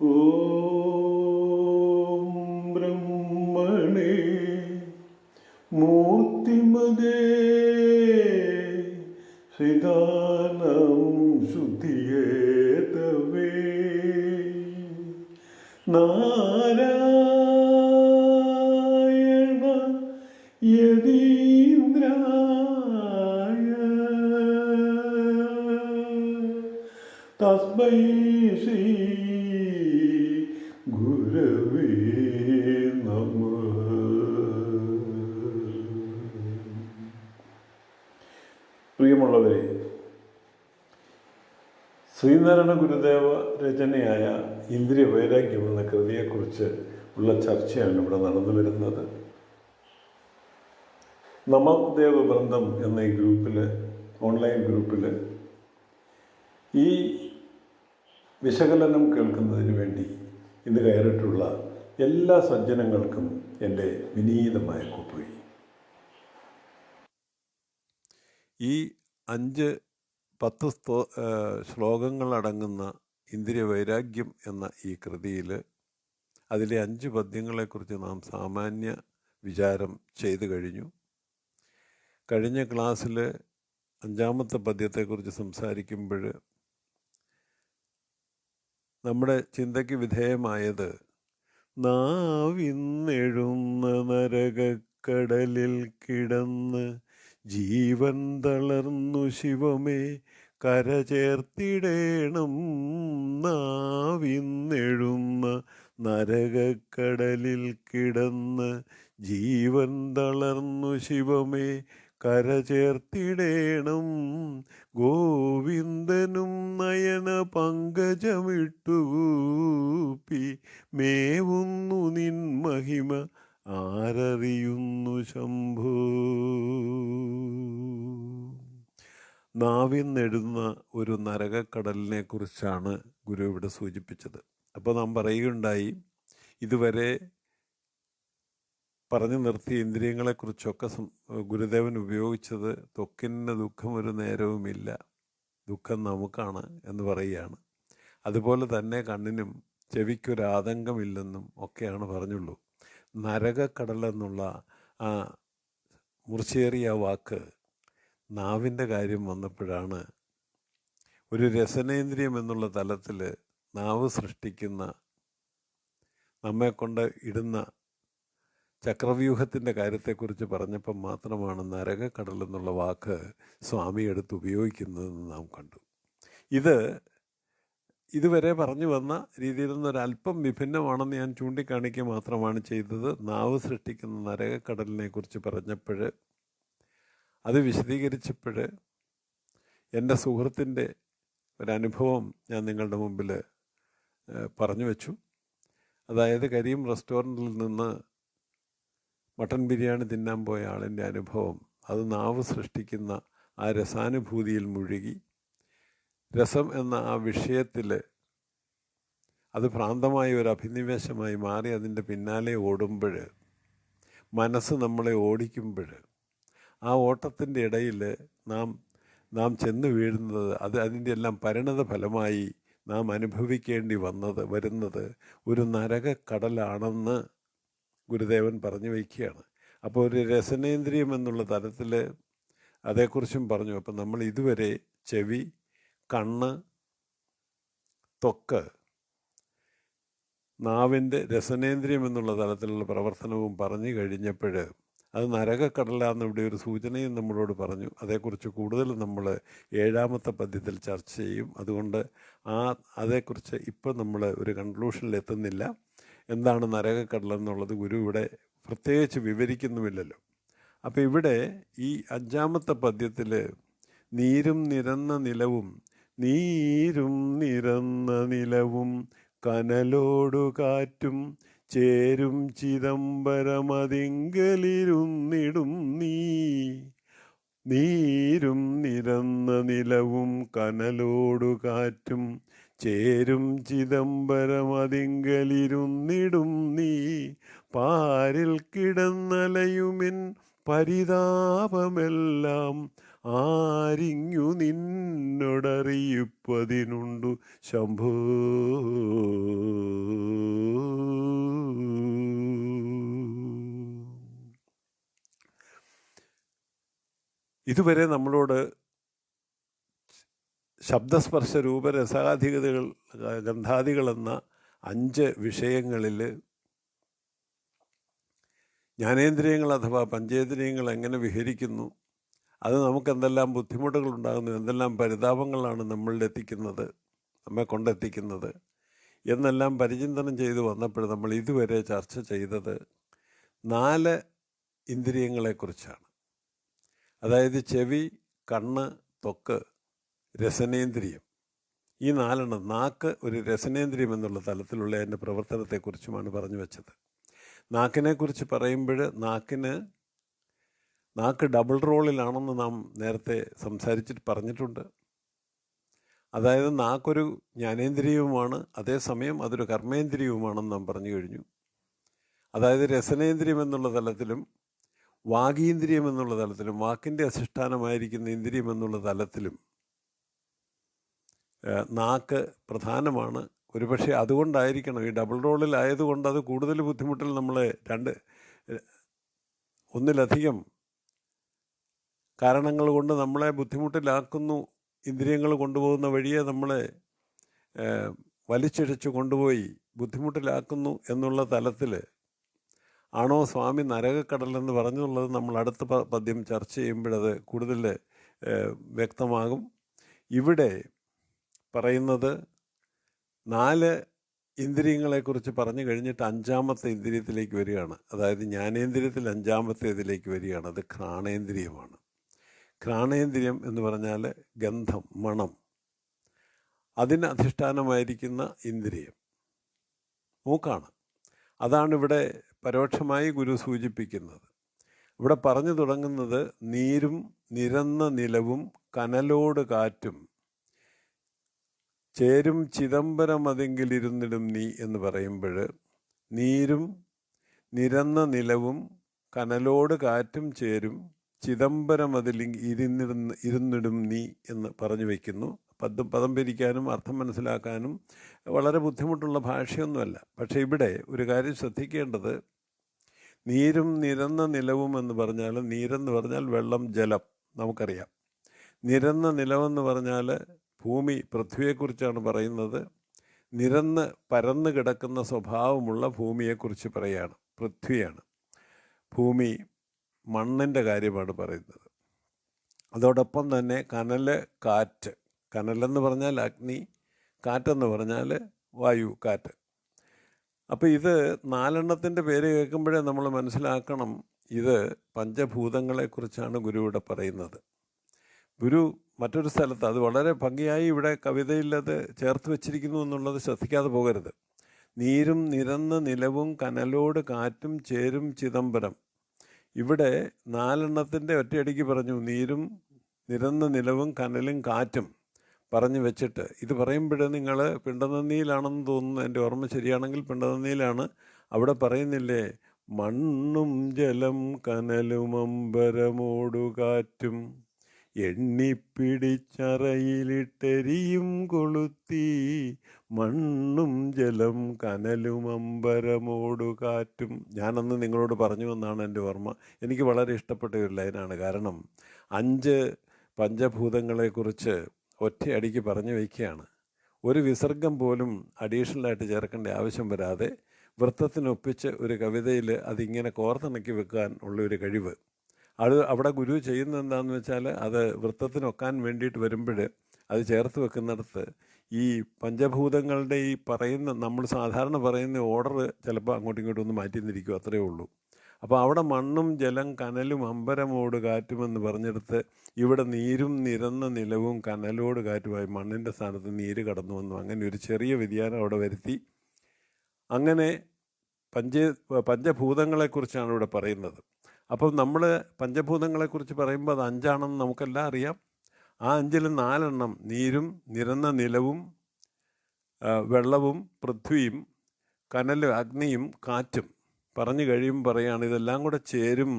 ഓം ബ്രഹ്മണേ മൂർത്തിമതേ ശ്രീദാനം ശുദ്ധിയേതവേ നാരായണ ശ്രീനാരായണ ഗുരുദേവ രചനയായ ഇന്ദ്രിയ വൈരാഗ്യം എന്ന കൃതിയെക്കുറിച്ച് ഉള്ള ചർച്ചയാണ് ഇവിടെ നടന്നു വരുന്നത്. നമദേവ വൃന്ദം എന്ന ഈ ഗ്രൂപ്പിൽ ഓൺലൈൻ ഗ്രൂപ്പിൽ ഈ വിശകലനം കേൾക്കുന്നതിന് വേണ്ടി ഇന്ന് കയറിയിട്ടുള്ള എല്ലാ സജ്ജനങ്ങൾക്കും എന്റെ വിനീതമായ കുപ്പി ഈ അഞ്ച് പത്ത് സ്തോ ശ്ലോകങ്ങളടങ്ങുന്ന ഇന്ദ്രിയ വൈരാഗ്യം എന്ന ഈ കൃതിയിൽ അതിലെ അഞ്ച് പദ്യങ്ങളെക്കുറിച്ച് നാം സാമാന്യ വിചാരം ചെയ്തു കഴിഞ്ഞു. കഴിഞ്ഞ ക്ലാസ്സിൽ അഞ്ചാമത്തെ പദ്യത്തെക്കുറിച്ച് സംസാരിക്കുമ്പോൾ നമ്മുടെ ചിന്തയ്ക്ക് വിധേയമായത് നാവിന്നെഴുന്ന നരകക്കടലിൽ കിടന്ന് ജീവൻ തളർന്നു ശിവമേ കരചേർത്തിടേണം നാവിന്നെഴുന്ന നരകക്കടലിൽ കിടന്ന്. ജീവൻ തളർന്നു ശിവമേ കരചേർത്തിടേണം ഗോവിന്ദനും നയന പങ്കജമിട്ടുകൂപ്പി മേവുന്നു നിൻ മഹിമ ആരറിയുന്നു ശംഭു? നാവിന്നെഴുന്ന ഒരു നരകക്കടലിനെ കുറിച്ചാണ് ഗുരു ഇവിടെ സൂചിപ്പിച്ചത്. അപ്പോൾ നാം പറയുകയുണ്ടായി ഇതുവരെ പറഞ്ഞു നിർത്തിയ ഇന്ദ്രിയങ്ങളെക്കുറിച്ചൊക്കെ ഗുരുദേവൻ ഉപയോഗിച്ചത് തൊക്കിന് ദുഃഖം ഒരു നേരവുമില്ല ദുഃഖം നമുക്കാണ് എന്ന് പറയുകയാണ്. അതുപോലെ തന്നെ കണ്ണിനും ചെവിക്കൊരാതങ്കമില്ലെന്നും ഒക്കെയാണ് പറഞ്ഞുള്ളൂ. നരകക്കടലെന്നുള്ള ആ മുറിച്ചേറിയ വാക്ക് നാവിന്റെ കാര്യം വന്നപ്പോഴാണ്. ഒരു രസനേന്ദ്രിയം എന്നുള്ള തലത്തിൽ നാവ് സൃഷ്ടിക്കുന്ന നമ്മെക്കൊണ്ട് ഇടുന്ന ചക്രവ്യൂഹത്തിന്റെ കാര്യത്തെക്കുറിച്ച് പറഞ്ഞപ്പം മാത്രമാണ് നരകക്കടൽ എന്നുള്ള വാക്ക് സ്വാമി എടുത്ത് ഉപയോഗിക്കുന്നതെന്ന് നാം കണ്ടു. ഇത് ഇതുവരെ പറഞ്ഞു വന്ന രീതിയിൽ നിന്നൊരല്പം വിഭിന്നമാണെന്ന് ഞാൻ ചൂണ്ടിക്കാണിക്കുക മാത്രമാണ് ചെയ്തത്. നാവ് സൃഷ്ടിക്കുന്ന നരകക്കടലിനെ കുറിച്ച് പറഞ്ഞപ്പോൾ അത് വിശദീകരിച്ചപ്പോൾ എന്റെ സുഹൃത്തിന്റെ ഒരനുഭവം ഞാൻ നിങ്ങളുടെ മുമ്പിൽ പറഞ്ഞു വെച്ചു അതായത് കരീം റെസ്റ്റോറന്റിൽ നിന്ന് മട്ടൻ ബിരിയാണി തിന്നാൻ പോയ ആളിന്റെ അനുഭവം അത് നാവ് സൃഷ്ടിക്കുന്ന ആ രസാനുഭൂതിയിൽ മുഴുകി. രസം എന്ന ആ വിഷയത്തിൽ അത് ഭ്രാന്തമായ ഒരു അഭിനിവേശമായി മാറി അതിന്റെ പിന്നാലെ ഓടുമ്പോൾ മനസ്സ് നമ്മളെ ഓടിക്കുമ്പോൾ ആ ഓട്ടത്തിന്റെ ഇടയിൽ നാം നാം ചെന്ന് വീഴുന്നത് അത് അതിന്റെ എല്ലാം പരിണത ഫലമായി നാം അനുഭവിക്കേണ്ടി വന്നത് വരുന്നത് ഒരു നരകക്കടലാണെന്ന് ഗുരുദേവൻ പറഞ്ഞു വയ്ക്കുകയാണ്. അപ്പോൾ ഒരു രസനേന്ദ്രിയം എന്നുള്ള തലത്തിൽ അതേക്കുറിച്ചും പറഞ്ഞു. അപ്പം നമ്മൾ ഇതുവരെ ചെവി കണ്ണ് ത്വക്ക് നാവിന്റെ രസനേന്ദ്രിയം എന്നുള്ള തലത്തിലുള്ള പ്രവർത്തനവും പറഞ്ഞു കഴിഞ്ഞപ്പോൾ അത് നരകക്കടലാന്ന് ഇവിടെ ഒരു സൂചനയും നമ്മളോട് പറഞ്ഞു. അതേക്കുറിച്ച് കൂടുതൽ നമ്മൾ ഏഴാമത്തെ പദ്യത്തിൽ ചർച്ച ചെയ്യും. അതുകൊണ്ട് ആ അതേക്കുറിച്ച് ഇപ്പം നമ്മൾ ഒരു കൺക്ലൂഷനിൽ എത്തുന്നില്ല. എന്താണ് നരകക്കടൽ എന്നുള്ളത് ഗുരു ഇവിടെ പ്രത്യേകിച്ച് വിവരിക്കുന്നുമില്ലല്ലോ. അപ്പോൾ ഇവിടെ ഈ അഞ്ചാമത്തെ പദ്യത്തിൽ നീരും നിരന്ന നിലവും നീരും നിറന്ന നിലവും കനലോടു കാറ്റും ചേരും ചിദംബരമതിങ്കലിരുന്നിടും നീ. നീരും നിറന്ന നിലവും കനലോടു കാറ്റും ചേരും ചിദംബരമതിങ്കലിരുന്നിടും നീ. പാരിൽ കിടന്നലയുമിൻ പരിതാപമെല്ലാം ആരിങ്ങു എന്നോടറിയിപ്പതിനുണ്ടു ശംഭു. ഇതുവരെ നമ്മളോട് ശബ്ദസ്പർശ രൂപരസാധികതകൾ ഗന്ധാദികളെന്ന അഞ്ച് വിഷയങ്ങളിൽ ജ്ഞാനേന്ദ്രിയങ്ങൾ അഥവാ പഞ്ചേന്ദ്രിയങ്ങൾ എങ്ങനെ വിഹരിക്കുന്നു അത് നമുക്ക് എന്തെല്ലാം ബുദ്ധിമുട്ടുകൾ ഉണ്ടാകുന്നു എന്തെല്ലാം പരിതാപങ്ങളാണ് നമ്മളിൽ എത്തിക്കുന്നത് നമ്മെ കൊണ്ടെത്തിക്കുന്നത് എന്നെല്ലാം പരിചിന്തനം ചെയ്തു വന്നപ്പോൾ നമ്മൾ ഇതുവരെ ചർച്ച ചെയ്തത് നാല് ഇന്ദ്രിയങ്ങളെക്കുറിച്ചാണ്. അതായത് ചെവി കണ്ണ് തൊക്ക് രസനേന്ദ്രിയം. ഈ നാലെണ്ണം നാക്ക് ഒരു രസനേന്ദ്രിയം എന്നുള്ള തലത്തിലുള്ള എന്റെ പ്രവർത്തനത്തെക്കുറിച്ചുമാണ് പറഞ്ഞു വെച്ചത്. നാക്കിനെക്കുറിച്ച് പറയുമ്പോൾ നാക്കിന് നാക്ക് ഡബിൾ റോളിലാണെന്ന് നാം നേരത്തെ സംസാരിച്ചിട്ട് പറഞ്ഞിട്ടുണ്ട്. അതായത് നാക്കൊരു ജ്ഞാനേന്ദ്രിയവുമാണ് അതേസമയം അതൊരു കർമ്മേന്ദ്രിയവുമാണെന്ന് നാം പറഞ്ഞു കഴിഞ്ഞു. അതായത് രസനേന്ദ്രിയം എന്നുള്ള തലത്തിലും വാഗീന്ദ്രിയം എന്നുള്ള തലത്തിലും വാക്കിന്റെ അധിഷ്ഠാനമായിരിക്കുന്ന ഇന്ദ്രിയം എന്നുള്ള തലത്തിലും നാക്ക് പ്രധാനമാണ്. ഒരുപക്ഷെ അതുകൊണ്ടായിരിക്കണം ഈ ഡബിൾ റോളിലായതുകൊണ്ട് അത് കൂടുതൽ ബുദ്ധിമുട്ടിൽ നമ്മളെ രണ്ട് ഒന്നിലധികം കാരണങ്ങൾ കൊണ്ട് നമ്മളെ ബുദ്ധിമുട്ടിലാക്കുന്നു ഇന്ദ്രിയങ്ങൾ കൊണ്ടുപോകുന്ന വഴിയെ നമ്മളെ വലിച്ചിഴച്ചു കൊണ്ടുപോയി ബുദ്ധിമുട്ടിലാക്കുന്നു എന്നുള്ള തലത്തിൽ ആണോ സ്വാമി നരകക്കടലെന്ന് പറഞ്ഞുള്ളത് നമ്മൾ അടുത്ത പദ്യം ചർച്ച ചെയ്യുമ്പോഴത് കൂടുതൽ വ്യക്തമാകും. ഇവിടെ പറയുന്നത് നാല് ഇന്ദ്രിയങ്ങളെക്കുറിച്ച് പറഞ്ഞു കഴിഞ്ഞിട്ട് അഞ്ചാമത്തെ ഇന്ദ്രിയത്തിലേക്ക് വരികയാണ്. അതായത് ജ്ഞാനേന്ദ്രിയത്തിൽ അഞ്ചാമത്തെ ഇതിലേക്ക് വരികയാണ്. അത് ഘ്രാണേന്ദ്രിയമാണ്. ഘ്രാണേന്ദ്രിയം എന്ന് പറഞ്ഞാൽ ഗന്ധം മണം. അതിന് അധിഷ്ഠാനമായിരിക്കുന്ന ഇന്ദ്രിയം. മൂക്കാണ്. അതാണ് ഇവിടെ പരോക്ഷമായി ഗുരു സൂചിപ്പിക്കുന്നത്. ഇവിടെ പറഞ്ഞു തുടങ്ങുന്നത് നീരും നിരന്ന നിലവും കനലോട് കാറ്റും. ചേരും ചിദംബരം അതെങ്കിലിരുന്നിടും നീ എന്ന് പറയുമ്പോൾ നീരും നിരന്ന നിലവും കനലോട് കാറ്റും ചേരും ചിദംബരം അതിൽ ഇരുന്നിടുന്ന ഇരുന്നിടും നീ എന്ന് പറഞ്ഞു വയ്ക്കുന്നു. പദം പദം പിരിക്കാനും അർത്ഥം മനസ്സിലാക്കാനും വളരെ ബുദ്ധിമുട്ടുള്ള ഭാഷയൊന്നുമല്ല. പക്ഷേ ഇവിടെ ഒരു കാര്യം ശ്രദ്ധിക്കേണ്ടത് നീരും നിരന്ന നിലവും എന്ന് പറഞ്ഞാൽ നീരെന്ന് പറഞ്ഞാൽ വെള്ളം ജലം നമുക്കറിയാം. നിരന്ന നിലമെന്ന് പറഞ്ഞാൽ ഭൂമി പൃഥ്വിയെക്കുറിച്ചാണ് പറയുന്നത്. നിരന്ന് പരന്ന് കിടക്കുന്ന സ്വഭാവമുള്ള ഭൂമിയെക്കുറിച്ച് പറയുകയാണ് പൃഥ്വിയാണ്. ഭൂമി മണ്ണിന്റെ കാര്യമാണ് പറയുന്നത്. അതോടൊപ്പം തന്നെ കനൽ കാറ്റ്. കനലെന്ന് പറഞ്ഞാൽ അഗ്നി കാറ്റെന്ന് പറഞ്ഞാൽ വായു കാറ്റ്. അപ്പോൾ ഇത് നാലെണ്ണത്തിന്റെ പേര് കേൾക്കുമ്പോഴേ നമ്മൾ മനസ്സിലാക്കണം ഇത് പഞ്ചഭൂതങ്ങളെക്കുറിച്ചാണ് ഗുരു ഇവിടെ പറയുന്നത്. ഗുരു മറ്റൊരു സ്ഥലത്ത് അത് വളരെ ഭംഗിയായി ഇവിടെ കവിതയിൽ അത് ചേർത്ത് വെച്ചിരിക്കുന്നു എന്നുള്ളത് ശ്രദ്ധിക്കാതെ പോകരുത്. നീരും നിരന്ന നിലവും കനലോട് കാറ്റും ചേരും ചിദംബരം. ഇവിടെ നാലെണ്ണത്തിന്റെ ഒറ്റയടിക്ക് പറഞ്ഞു നീരും നിരന്ന നിലവും കനലും കാറ്റും പറഞ്ഞു വെച്ചിട്ട് ഇത് പറയുമ്പോൾ നിങ്ങൾ പിണ്ടനന്ദിയിലാണെന്ന് തോന്നുന്നു. എന്റെ ഓർമ്മ ശരിയാണെങ്കിൽ പിണ്ടനന്ദിയിലാണ് അവിടെ പറയുന്നില്ലേ മണ്ണും ജലം കനലും അമ്പരമോടു കാറ്റും എണ്ണിപ്പിടിച്ചറയിലിട്ടെരിയും കൊളുത്തി. മണ്ണും ജലം കനലും അമ്പരമോടു കാറ്റും ഞാനന്ന് നിങ്ങളോട് പറഞ്ഞു എന്നാണ് എന്റെ ഓർമ്മ. എനിക്ക് വളരെ ഇഷ്ടപ്പെട്ട ഒരു ലൈനാണ്. കാരണം അഞ്ച് പഞ്ചഭൂതങ്ങളെക്കുറിച്ച് ഒറ്റയടിക്ക് പറഞ്ഞു വയ്ക്കുകയാണ്. ഒരു വിസർഗം പോലും അഡീഷണലായിട്ട് ചേർക്കേണ്ട ആവശ്യം വരാതെ വൃത്തത്തിനൊപ്പിച്ച് ഒരു കവിതയിൽ അതിങ്ങനെ കോർത്തിണക്കി വെക്കാൻ ഉള്ള ഒരു കഴിവ്. അത് അവിടെ ഗുരു ചെയ്യുന്നത് എന്താണെന്ന് വെച്ചാൽ അത് വൃത്തത്തിന് ഒക്കാൻ വേണ്ടിയിട്ട് വരുമ്പോൾ അത് ചേർത്ത് വെക്കുന്നിടത്ത് ഈ പഞ്ചഭൂതങ്ങളുടെ ഈ പറയുന്ന നമ്മൾ സാധാരണ പറയുന്ന ഓർഡർ ചിലപ്പോൾ അങ്ങോട്ടും ഇങ്ങോട്ടും ഒന്ന് മാറ്റി നിന്നിരിക്കും അത്രയേ ഉള്ളൂ. അപ്പോൾ അവിടെ മണ്ണും ജലം കനലും അമ്പരമോട് കാറ്റുമെന്ന് പറഞ്ഞെടുത്ത് ഇവിടെ നീരും നിരന്ന നിലവും കനലോട് കാറ്റുമായി മണ്ണിന്റെ സ്ഥാനത്ത് നീര് കടന്നു വന്നു. അങ്ങനെ ഒരു ചെറിയ വ്യതിയാനം അവിടെ വരുത്തി. അങ്ങനെ പഞ്ച പഞ്ചഭൂതങ്ങളെക്കുറിച്ചാണ് ഇവിടെ പറയുന്നത്. അപ്പോൾ നമ്മൾ പഞ്ചഭൂതങ്ങളെക്കുറിച്ച് പറയുമ്പോൾ അത് അഞ്ചാണെന്ന് നമുക്കെല്ലാം അറിയാം. ആ അഞ്ചിൽ നാലെണ്ണം നീരും നിരന്ന നിലവും വെള്ളവും പൃഥ്വിയും കനലും അഗ്നിയും കാറ്റും. പറഞ്ഞു കഴിയും പറയാണ് ഇതെല്ലാം കൂടെ ചേരും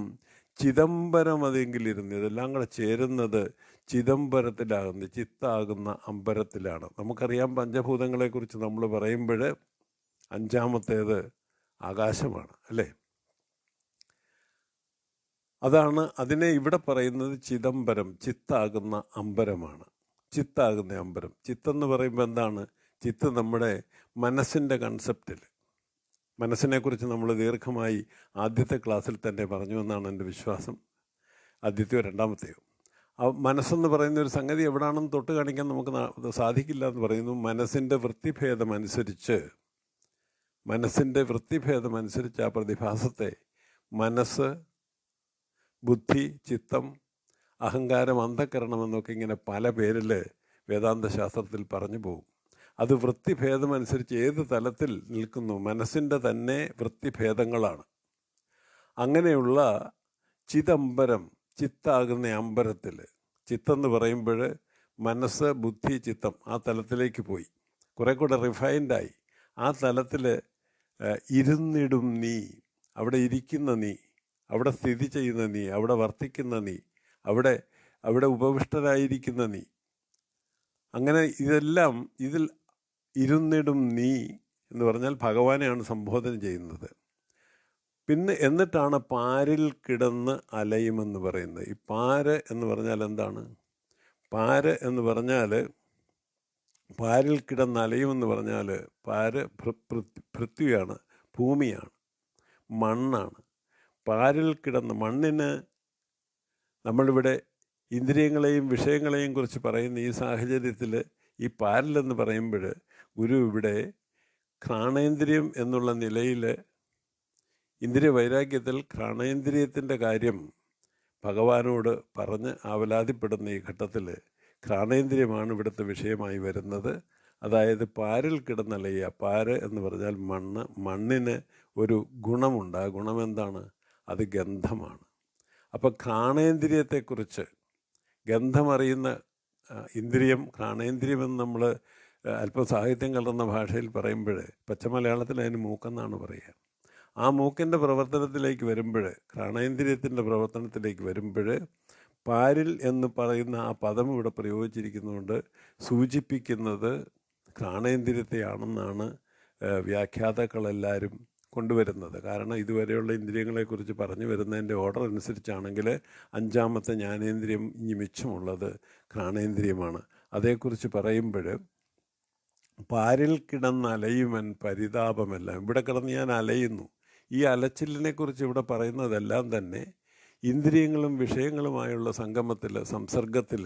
ചിദംബരം അതെങ്കിലിരുന്ന് ഇതെല്ലാം കൂടെ ചേരുന്നത് ചിദംബരത്തിലാകുന്ന ചിത്താകുന്ന അമ്പരത്തിലാണ്. നമുക്കറിയാം പഞ്ചഭൂതങ്ങളെക്കുറിച്ച് നമ്മൾ പറയുമ്പോൾ അഞ്ചാമത്തേത് ആകാശമാണ് അല്ലേ? അതാണ് അതിനെ ഇവിടെ പറയുന്നത് ചിദംബരം ചിത്താകുന്ന അമ്പരമാണ്. ചിത്താകുന്ന അമ്പരം. ചിത്തെന്ന് പറയുമ്പോൾ എന്താണ്? ചിത്ത് നമ്മുടെ മനസ്സിന്റെ കൺസെപ്റ്റിൽ മനസ്സിനെക്കുറിച്ച് നമ്മൾ ദീർഘമായി ആദ്യത്തെ ക്ലാസ്സിൽ തന്നെ പറഞ്ഞു എന്നാണ് എന്റെ വിശ്വാസം. ആദ്യത്തെയോ രണ്ടാമത്തെയോ. ആ മനസ്സെന്ന് പറയുന്ന ഒരു സംഗതി എവിടാണെന്ന് തൊട്ട് കാണിക്കാൻ നമുക്ക് സാധിക്കില്ല എന്ന് പറയുന്നു. മനസ്സിന്റെ വൃത്തിഭേദം അനുസരിച്ച് മനസ്സിന്റെ വൃത്തിഭേദം അനുസരിച്ച് ആ പ്രതിഭാസത്തെ മനസ്സ് ബുദ്ധി ചിത്തം അഹങ്കാരം അന്ധകരണം എന്നൊക്കെ ഇങ്ങനെ പല പേരിൽ വേദാന്ത ശാസ്ത്രത്തിൽ പറഞ്ഞു പോകും. അത് വൃത്തിഭേദമനുസരിച്ച് ഏത് തലത്തിൽ നിൽക്കുന്നു മനസ്സിന്റെ തന്നെ വൃത്തിഭേദങ്ങളാണ്. അങ്ങനെയുള്ള ചിദംബരം ചിത്താകുന്ന അമ്പരത്തിൽ ചിത്തെന്ന് പറയുമ്പോൾ മനസ്സ് ബുദ്ധി ചിത്തം ആ തലത്തിലേക്ക് പോയി. കുറെ കൂടെ റിഫൈൻഡായി ആ തലത്തിൽ ഇരുന്നിടും നീ അവിടെ ഇരിക്കുന്ന നീ അവിടെ സ്ഥിതി ചെയ്യുന്ന നീ അവിടെ വർത്തിക്കുന്ന നീ അവിടെ അവിടെ ഉപവിഷ്ടരായിരിക്കുന്ന നീ. അങ്ങനെ ഇതെല്ലാം ഇതിൽ ഇരുന്നിടും നീ എന്ന് പറഞ്ഞാൽ ഭഗവാനെയാണ് സംബോധന ചെയ്യുന്നത്. പിന്നെ എന്നിട്ടാണ് പാരിൽ കിടന്ന് അലയുമെന്ന് പറയുന്നത്. ഈ പാര് എന്ന് പറഞ്ഞാൽ എന്താണ്? പാര് എന്ന് പറഞ്ഞാൽ പാരിൽ കിടന്ന് അലയുമെന്ന് പറഞ്ഞാൽ പാര് പൃഥ്വിയാണ് ഭൂമിയാണ് മണ്ണാണ്. പാരിൽ കിടന്ന് മണ്ണിന് നമ്മളിവിടെ ഇന്ദ്രിയങ്ങളെയും വിഷയങ്ങളെയും കുറിച്ച് പറയുന്ന ഈ സാഹചര്യത്തിൽ ഈ പാരലെന്ന് പറയുമ്പോൾ ഗുരു ഇവിടെ ഘ്രാണേന്ദ്രിയം എന്നുള്ള നിലയിൽ ഇന്ദ്രിയ വൈരാഗ്യത്തിൽ ഘ്രാണേന്ദ്രിയത്തിന്റെ കാര്യം ഭഗവാനോട് പറഞ്ഞ് ആവലാതിപ്പെടുന്ന ഈ ഘട്ടത്തിൽ ഘ്രാണേന്ദ്രിയമാണ് ഇവിടുത്തെ വിഷയമായി വരുന്നത്. അതായത് പാരിൽ കിടന്നലയ്യ പാര് എന്ന് പറഞ്ഞാൽ മണ്ണ് മണ്ണിന് ഒരു ഗുണമുണ്ട്. ആ ഗുണം എന്താണ് അത് ഗന്ധമാണ്. അപ്പോൾ ഘ്രാണേന്ദ്രിയത്തെക്കുറിച്ച് ഗന്ധമറിയുന്ന ഇന്ദ്രിയം ഘ്രാണേന്ദ്രിയം എന്ന് നമ്മൾ അല്പം സാഹിത്യം കലർന്ന ഭാഷയിൽ പറയുമ്പോൾ പച്ചമലയാളത്തിൽ അതിന് മൂക്കെന്നാണ് പറയുക. ആ മൂക്കിന്റെ പ്രവർത്തനത്തിലേക്ക് വരുമ്പോൾ ഘ്രാണേന്ദ്രിയത്തിന്റെ പ്രവർത്തനത്തിലേക്ക് വരുമ്പോൾ പാരിൽ എന്ന് പറയുന്ന ആ പദം ഇവിടെ പ്രയോഗിച്ചിരിക്കുന്നതുകൊണ്ട് സൂചിപ്പിക്കുന്നത് ഘ്രാണേന്ദ്രിയത്തെയാണെന്നാണ് വ്യാഖ്യാതാക്കളെല്ലാവരും കൊണ്ടുവരുന്നത്. കാരണം ഇതുവരെയുള്ള ഇന്ദ്രിയങ്ങളെക്കുറിച്ച് പറഞ്ഞു വരുന്നതിന്റെ ഓർഡർ അനുസരിച്ചാണെങ്കിൽ അഞ്ചാമത്തെ ജ്ഞാനേന്ദ്രിയം ഇനി മിച്ചമുള്ളത് ഘ്രാണേന്ദ്രിയമാണ്. അതേക്കുറിച്ച് പറയുമ്പോൾ പാരിൽ കിടന്ന് അലയുമൻ പരിതാപമെല്ലാം. ഇവിടെ കിടന്ന് ഞാൻ അലയുന്നു. ഈ അലച്ചിലിനെ കുറിച്ച് ഇവിടെ പറയുന്നതെല്ലാം തന്നെ ഇന്ദ്രിയങ്ങളും വിഷയങ്ങളുമായുള്ള സംഗമത്തിൽ സംസർഗത്തിൽ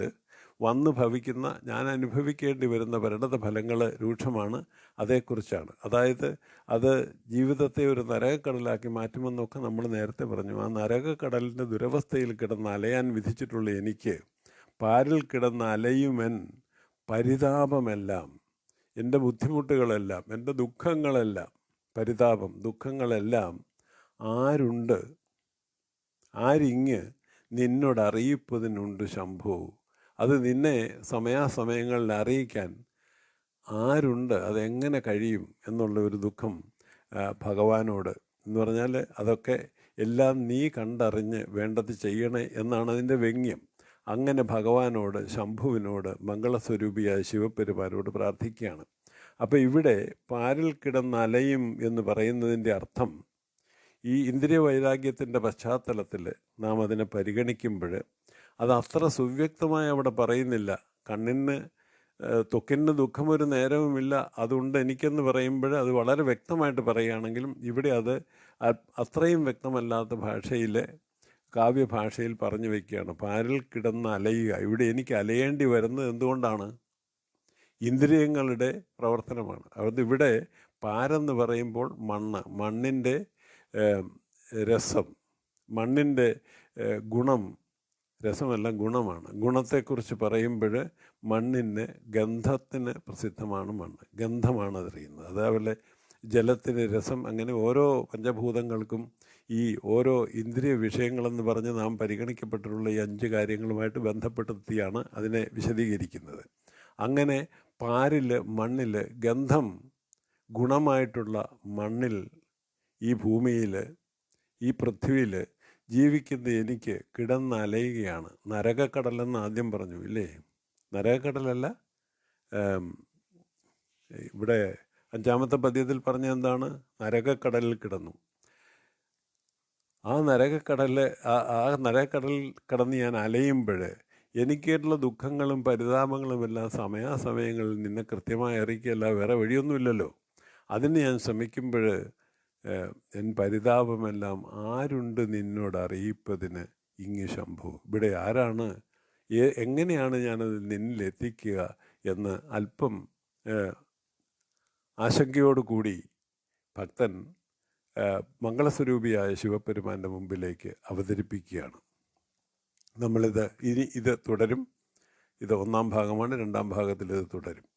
വന്നു ഭവിക്കുന്ന ഞാൻ അനുഭവിക്കേണ്ടി വരുന്ന പരിണത ഫലങ്ങൾ രൂക്ഷമാണ്. അതേക്കുറിച്ചാണ്. അതായത് അത് ജീവിതത്തെ ഒരു നരകക്കടലാക്കി മാറ്റുമെന്നൊക്കെ നമ്മൾ നേരത്തെ പറഞ്ഞു. ആ നരകക്കടലിന്റെ ദുരവസ്ഥയിൽ കിടന്ന് അലയാൻ വിധിച്ചിട്ടുള്ള എനിക്ക് പാരിൽ കിടന്ന് അലയുമെൻ പരിതാപമെല്ലാം. എന്റെ ബുദ്ധിമുട്ടുകളെല്ലാം എന്റെ ദുഃഖങ്ങളെല്ലാം പരിതാപം ദുഃഖങ്ങളെല്ലാം ആരുണ്ട്? ആരിങ്ങ് നിന്നോട് അറിയിപ്പതിനുണ്ട് ശംഭു. അത് നിന്നെ സമയാസമയങ്ങളിൽ അറിയിക്കാൻ ആരുണ്ട്? അതെങ്ങനെ കഴിയും? എന്നുള്ള ഒരു ദുഃഖം ഭഗവാനോട്. എന്ന് പറഞ്ഞാൽ അതൊക്കെ എല്ലാം നീ കണ്ടറിഞ്ഞ് വേണ്ടത് ചെയ്യണേ എന്നാണ് അതിന്റെ വ്യംഗ്യം. അങ്ങനെ ഭഗവാനോട് ശംഭുവിനോട് മംഗളസ്വരൂപിയായ ശിവപെരുമാനോട് പ്രാർത്ഥിക്കുകയാണ്. അപ്പോൾ ഇവിടെ പാരിൽ കിടന്ന് അലയും എന്ന് പറയുന്നതിന്റെ അർത്ഥം ഈ ഇന്ദ്രിയ വൈരാഗ്യത്തിന്റെ പശ്ചാത്തലത്തിൽ നാം അതിനെ പരിഗണിക്കുമ്പോൾ അത് അത്ര സുവ്യക്തമായി അവിടെ പറയുന്നില്ല. കണ്ണിന് തൊക്കിന് ദുഃഖം ഒരു നേരവുമില്ല. അതുകൊണ്ട് എനിക്കെന്ന് പറയുമ്പോൾ അത് വളരെ വ്യക്തമായിട്ട് പറയുകയാണെങ്കിലും ഇവിടെ അത് അത്രയും വ്യക്തമല്ലാത്ത ഭാഷയിൽ കാവ്യഭാഷയിൽ പറഞ്ഞു വയ്ക്കുകയാണ് പാരിൽ കിടന്ന് അലയുക. ഇവിടെ എനിക്ക് അലയേണ്ടി വരുന്നത് എന്തുകൊണ്ടാണ്? ഇന്ദ്രിയങ്ങളുടെ പ്രവർത്തനമാണ്. അത് ഇവിടെ പാരെന്ന് പറയുമ്പോൾ മണ്ണ്. മണ്ണിന്റെ രസം. മണ്ണിന്റെ ഗുണം. രസമല്ല ഗുണമാണ്. ഗുണത്തെക്കുറിച്ച് പറയുമ്പോൾ മണ്ണിന് ഗന്ധത്തിന് പ്രസിദ്ധമാണ് മണ്ണ്. ഗന്ധമാണ് അതറിയുന്നത് അതേപോലെ ജലത്തിന് രസം അങ്ങനെ ഓരോ പഞ്ചഭൂതങ്ങൾക്കും ഈ ഓരോ ഇന്ദ്രിയ വിഷയങ്ങളെന്ന് പറഞ്ഞ് നാം പരിഗണിക്കപ്പെട്ടിട്ടുള്ള ഈ അഞ്ച് കാര്യങ്ങളുമായിട്ട് ബന്ധപ്പെടുത്തിയാണ് അതിനെ വിശദീകരിക്കുന്നത്. അങ്ങനെ പാരിൽ മണ്ണിൽ ഗന്ധം ഗുണമായിട്ടുള്ള മണ്ണിൽ ഈ ഭൂമിയിൽ ഈ പൃഥ്വിയിൽ ജീവിക്കുന്ന എനിക്ക് കിടന്നലയുകയാണ്. നരകക്കടലെന്ന് ആദ്യം പറഞ്ഞു ഇല്ലേ? നരകക്കടലല്ല ഇവിടെ അഞ്ചാമത്തെ പദ്യത്തിൽ പറഞ്ഞ എന്താണ്? നരകക്കടലിൽ കിടന്നു. ആ നരകക്കടൽ ആ നരകക്കടലിൽ കടന്ന് ഞാൻ അലയുമ്പോൾ എനിക്കായിട്ടുള്ള ദുഃഖങ്ങളും പരിതാപങ്ങളും എല്ലാം സമയാസമയങ്ങളിൽ നിന്നെ കൃത്യമായി അറിയിക്കുകയല്ല വേറെ വഴിയൊന്നുമില്ലല്ലോ. അതിന് ഞാൻ ശ്രമിക്കുമ്പോൾ എൻ പരിതാപമെല്ലാം ആരുണ്ട് നിന്നോട് അറിയിപ്പതിന് ഇങ്ങ് ശംഭു? ഇവിടെ ആരാണ്? എങ്ങനെയാണ് ഞാനത് നിന്നിലെത്തിക്കുക എന്ന് അല്പം ആശങ്കയോടുകൂടി ഭക്തൻ മംഗളസ്വരൂപിയായ ശിവപെരുമാന്റെ മുമ്പിലേക്ക് അവതരിപ്പിക്കുകയാണ്. നമ്മളിത് ഇനി ഇത് തുടരും. ഇത് ഒന്നാം ഭാഗമാണ് രണ്ടാം ഭാഗത്തിൽ ഇത് തുടരും.